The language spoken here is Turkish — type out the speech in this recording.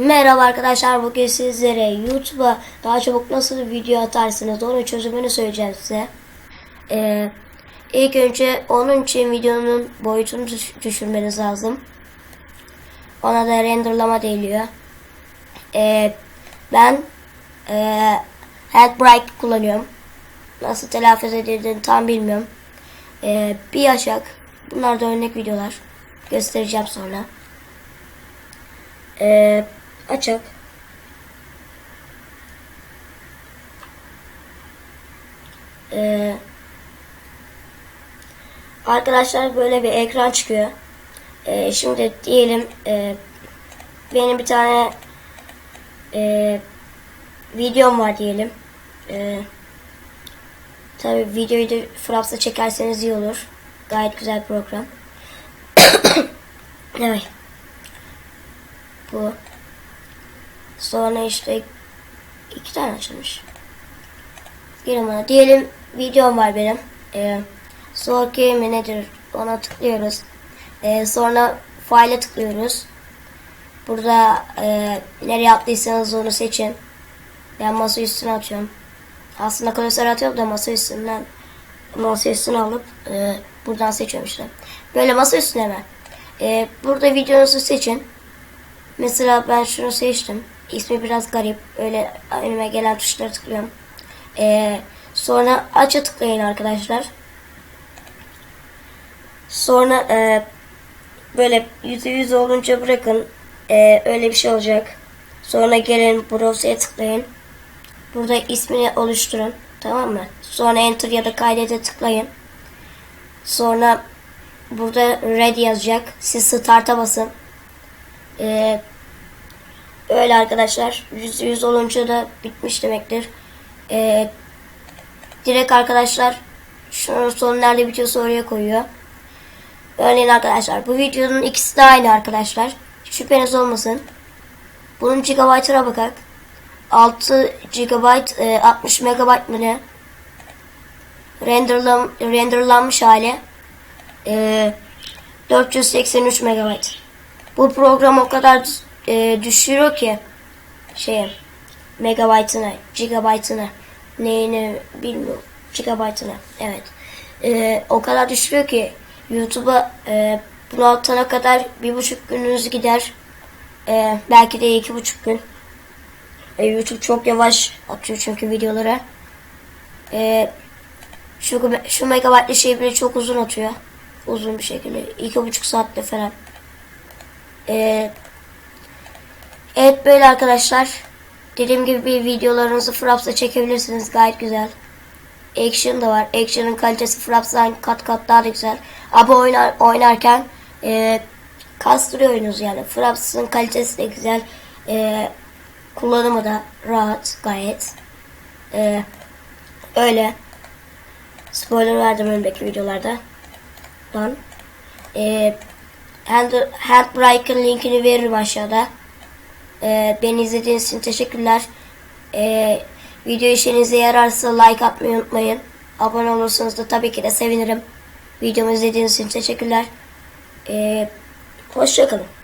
Merhaba arkadaşlar bugün sizlere YouTube'a daha çabuk nasıl video atarsınız onun çözümünü söyleyeceğim size. Ee, ilk önce onun için videonun boyutunu düş- düşürmeniz lazım. Ona da renderlama deniliyor. Ee, ben e, Headbreak kullanıyorum. Nasıl telaffuz edildiğini tam bilmiyorum. Ee, bir yaşak. Bunlar da örnek videolar. Göstereceğim sonra. Ee, açık. Ee, arkadaşlar böyle bir ekran çıkıyor. Ee, şimdi diyelim e, benim bir tane e, videom var diyelim. E, tabii videoyu da Fraps'ta çekerseniz iyi olur. Gayet güzel program. evet. Bu. Sonra işte iki tane açılmış. Gelin bana. Diyelim videom var benim. Ee, Source mi? Ona tıklıyoruz. Ee, sonra file'e tıklıyoruz. Burada e, nereye attıysanız onu seçin. Ben masa üstüne atıyorum. Aslında klasör atıyorum da masa üstünden masa üstüne alıp e, buradan seçiyorum işte. Böyle masa üstüne ben. E, burada videonuzu seçin. Mesela ben şunu seçtim. İsmi biraz garip. Öyle önüme gelen tuşlara tıklıyorum. Ee, sonra aç'a tıklayın arkadaşlar. Sonra e, böyle yüzde yüz olunca bırakın. Ee, öyle bir şey olacak. Sonra gelin browser'e tıklayın. Burada ismini oluşturun. Tamam mı? Sonra enter ya da kaydete tıklayın. Sonra burada red yazacak. Siz start'a basın. Ee, öyle arkadaşlar. Yüzde yüz olunca da bitmiş demektir. Ee, direkt arkadaşlar şunun sonu nerede bitiyorsa oraya koyuyor. Örneğin arkadaşlar bu videonun ikisi de aynı arkadaşlar. Şüpheniz olmasın. Bunun gigabaytına bakak. 6 GB e, 60 MB mı ne? Renderlan, renderlanmış hali. E, 483 MB. Bu program o kadar e, düşürüyor ki şey megabaytını, gigabaytını neyini bilmiyorum. Gigabaytını evet. E, o kadar düşürüyor ki YouTube'a e, bunu atana kadar bir buçuk gününüz gider. E, belki de iki buçuk gün. E, YouTube çok yavaş atıyor çünkü videoları. E, şu, şu megabaytlı şey bile çok uzun atıyor. Uzun bir şekilde. iki buçuk saatte falan. E, evet böyle arkadaşlar. Dediğim gibi bir videolarınızı Fraps'ta çekebilirsiniz. Gayet güzel. Action da var. Action'ın kalitesi Fraps'tan kat kat daha da güzel. Ama oynar, oynarken e, kastırıyor oyunuz yani. Fraps'ın kalitesi de güzel. E, kullanımı da rahat gayet. E, öyle. Spoiler verdim önceki videolarda. Lan. E, Hand, Handbrake'ın linkini veririm aşağıda. E, beni izlediğiniz için teşekkürler. E, video işinize yararsa like atmayı unutmayın. Abone olursanız da tabii ki de sevinirim. Videomu izlediğiniz için teşekkürler. E, hoşçakalın.